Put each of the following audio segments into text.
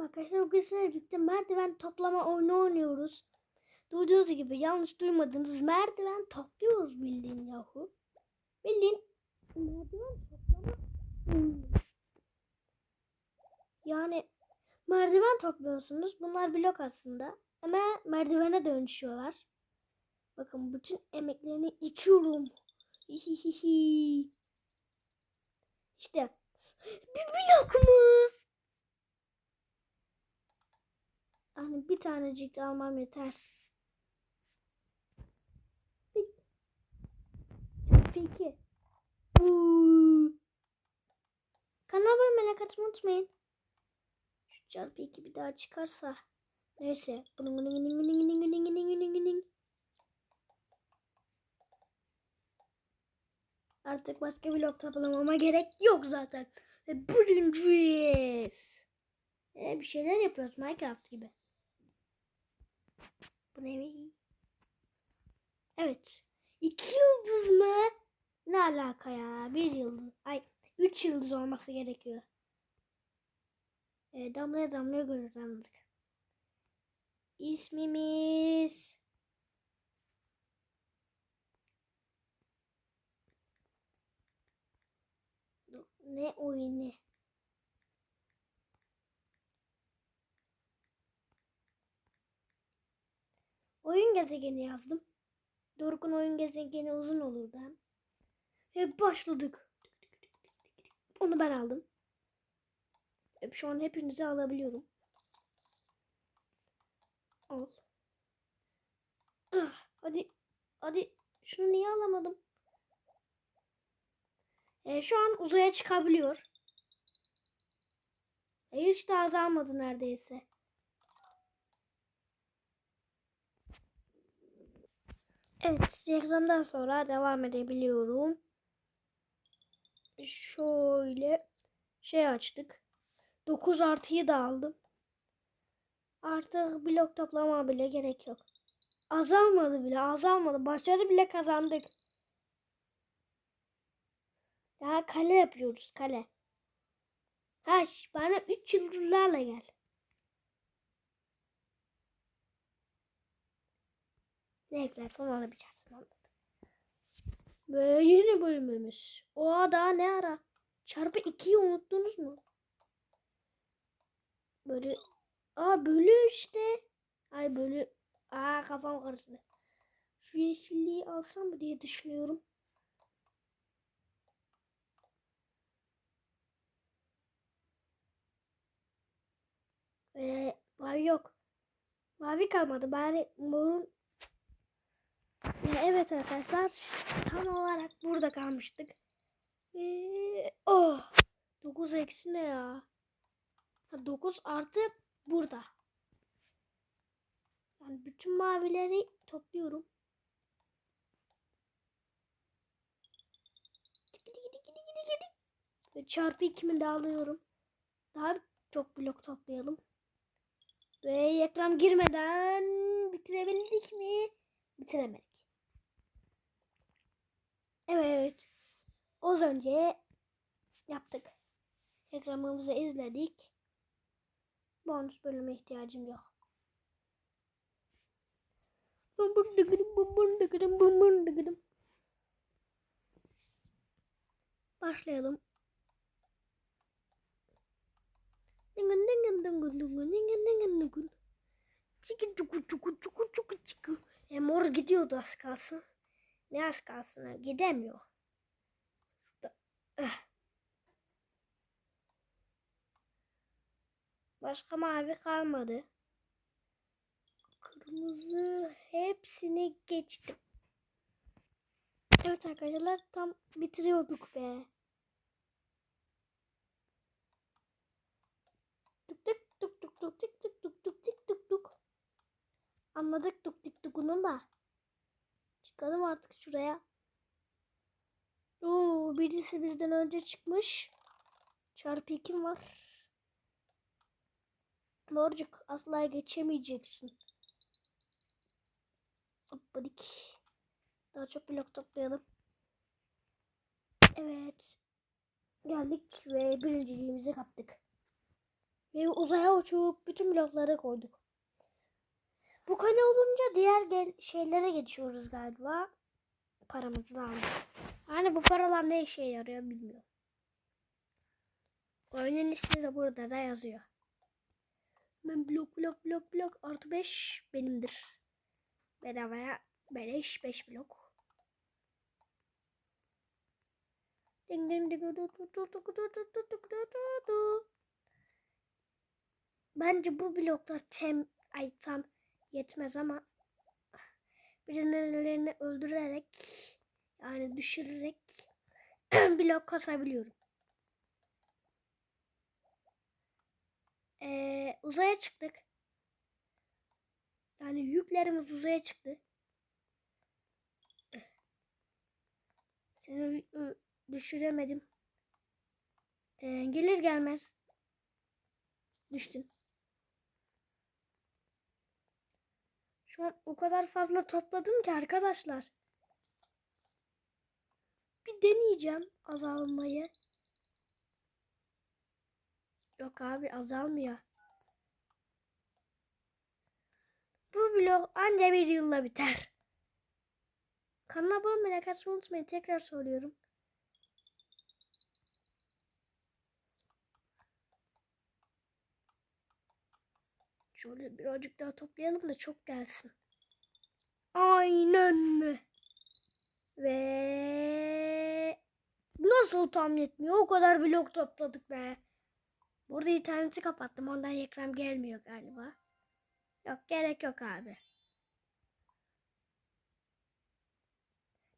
Arkadaşlar bugün sizlerle birlikte merdiven toplama oyunu oynuyoruz. Duyduğunuz gibi yanlış duymadınız. Merdiven topluyoruz bildiğin yahu. Bildiğin merdiven toplama. Yani merdiven topluyorsunuz. Bunlar blok aslında. Ama merdivene dönüşüyorlar. Bakın bütün emeklerini yıkıyorum. Hihihihi. İşte bir blok mu? Hani bir tanecik almam yeter. Peki. Uuu. Kanala abone atmayı unutmayın. Şu çarpı iki bir daha çıkarsa. Neyse. Artık başka blok toplamama gerek yok zaten. Ve. Ee, bir şeyler yapıyoruz Minecraft gibi. Bu ne? Evet. İki yıldız mı? Ne alaka ya? Bir yıldız. Ay, üç yıldız olması gerekiyor. Ee, damlaya damlaya görür anladık. İsmimiz... Ne oyunu? Oyun gezegeni yazdım. Doruk'un oyun gezegeni uzun olurdu. Ve başladık. Onu ben aldım. Hep şu an hepinizi alabiliyorum. Al. Ah, hadi. Hadi. Şunu niye alamadım? E, şu an uzaya çıkabiliyor. E, hiç de azalmadı neredeyse. Evet, reklamdan sonra devam edebiliyorum. Şöyle şey açtık. 9 artıyı da aldım. Artık blok toplama bile gerek yok. Azalmadı bile, azalmadı. Başarı bile kazandık. Daha kale yapıyoruz, kale. Ha, bana 3 yıldızlarla gel. Ne eklersen onu biçersin anladım. Böyle yeni bölümümüz. Oha daha ne ara? Çarpı 2'yi unuttunuz mu? Böyle. Aa bölü işte. Ay bölü. Aa kafam karıştı. Şu yeşilliği alsam mı diye düşünüyorum. Ee, mavi yok. Mavi kalmadı. Bari morun evet arkadaşlar tam olarak burada kalmıştık. Ee, oh 9 eksi ne ya? Ha, 9 artı burada. Yani bütün mavileri topluyorum. Ve çarpı 2'mi de alıyorum. Daha çok blok toplayalım. Ve ekran girmeden bitirebildik mi? Bitiremedik. Evet. Az önce yaptık. Ekranımızı izledik. Bonus bölüme ihtiyacım yok. Bum bum dıgıdım bum bum dıgıdım bum bum dıgıdım. Başlayalım. Dingin dingin dingin dingin dingin dingin dingin. Çiki çuku çuku çuku çuku çuku. E mor gidiyordu az kalsın. Ne az kalsın gidemiyor. Ah. Başka mavi kalmadı. Kırmızı hepsini geçtim. Evet arkadaşlar tam bitiriyorduk be. Tuk tuk tuk tuk tuk tuk tuk tuk tuk tuk tuk. Anladık tuk tuk tukunu da. Çıkalım artık şuraya. Oo, birisi bizden önce çıkmış. Çarpı kim var? Morcuk asla geçemeyeceksin. Hoppadik. Daha çok blok toplayalım. Evet. Geldik ve birinciliğimizi kaptık. Ve uzaya uçup bütün blokları koyduk. Bu kale olunca diğer gel şeylere geçiyoruz galiba. Paramızı da aldık. Yani bu paralar ne işe yarıyor bilmiyorum. Oyunun ismi de burada da yazıyor. Ben blok blok blok blok artı 5 benimdir. Bedavaya beleş 5 blok. Ding ding ding Bence bu bloklar tem ay tam yetmez ama birilerini öldürerek yani düşürerek blok kasabiliyorum. Ee, uzaya çıktık. Yani yüklerimiz uzaya çıktı. Seni düşüremedim. Ee, gelir gelmez düştün. Şu an o kadar fazla topladım ki arkadaşlar. Bir deneyeceğim azalmayı. Yok abi azalmıyor. Bu blok anca bir yılla biter. Kanala abone olmayı, unutmayın. Tekrar soruyorum. Şöyle birazcık daha toplayalım da çok gelsin. Aynen. Ve nasıl tam yetmiyor? O kadar blok topladık be. Burada interneti kapattım. Ondan ekran gelmiyor galiba. Yok gerek yok abi.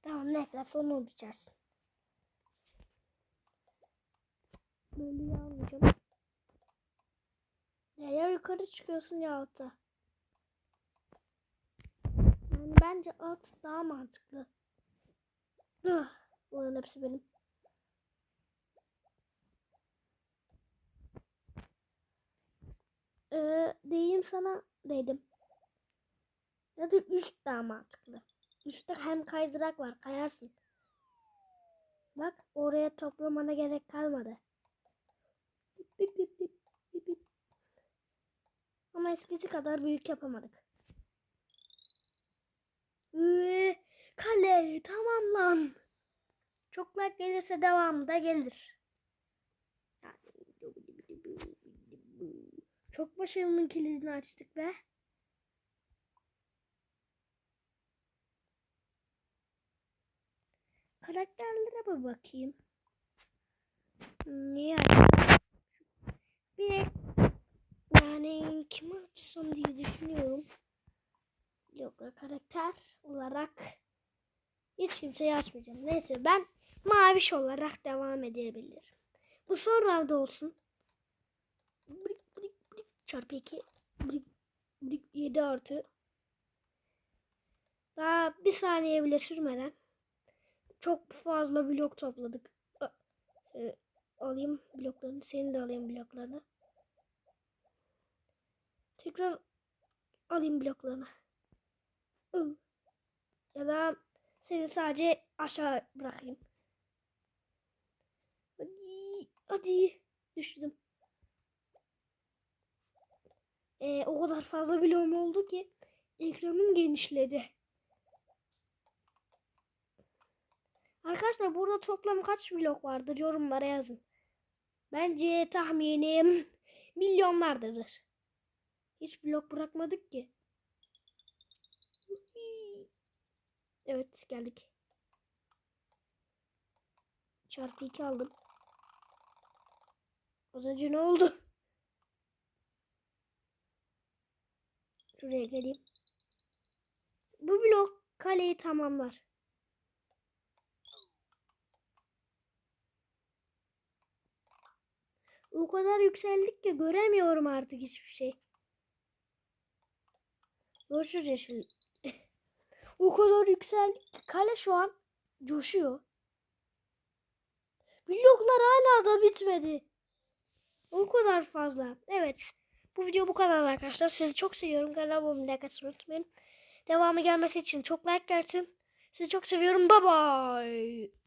Tamam ne kadar onu biçersin. Böyle almayacağım. Ya, ya yukarı çıkıyorsun ya alta. Yani bence alt daha mantıklı. Ah, bunların hepsi benim. Ee, diyeyim sana dedim. Ya da üst daha mantıklı. Üstte hem kaydırak var kayarsın. Bak oraya toplamana gerek kalmadı. Bip bip bip. Ama eskisi kadar büyük yapamadık. Üee, kale tamam lan. Çok like gelirse devamı da gelir. Çok başarının kilidini açtık be. Karakterlere bir bakayım. Niye? Bir yani kimi açsam diye düşünüyorum. Yok karakter olarak hiç kimseyi açmayacağım. Neyse ben maviş olarak devam edebilirim. Bu son round olsun. Brik brik brik çarpı 2 brik brik 7 artı. Daha bir saniye bile sürmeden çok fazla blok topladık. E, alayım bloklarını. Senin de alayım bloklarını. Tekrar alayım bloklarını. Ya da seni sadece aşağı bırakayım. Hadi, hadi. Düştüm. Ee, o kadar fazla bloğum oldu ki ekranım genişledi. Arkadaşlar burada toplam kaç blok vardır yorumlara yazın. Bence tahminim milyonlardır. Hiç blok bırakmadık ki. Evet geldik. Çarpı 2 aldım. Az önce ne oldu? Şuraya geleyim. Bu blok kaleyi tamamlar. O kadar yükseldik ki göremiyorum artık hiçbir şey. Görüşürüz yeşil. o kadar yükseldik ki kale şu an coşuyor. Bloklar hala da bitmedi. O kadar fazla. Evet. Bu video bu kadar arkadaşlar. Sizi çok seviyorum. Kanalıma abone atmayı unutmayın. Devamı gelmesi için çok like gelsin. Sizi çok seviyorum. Bye bye.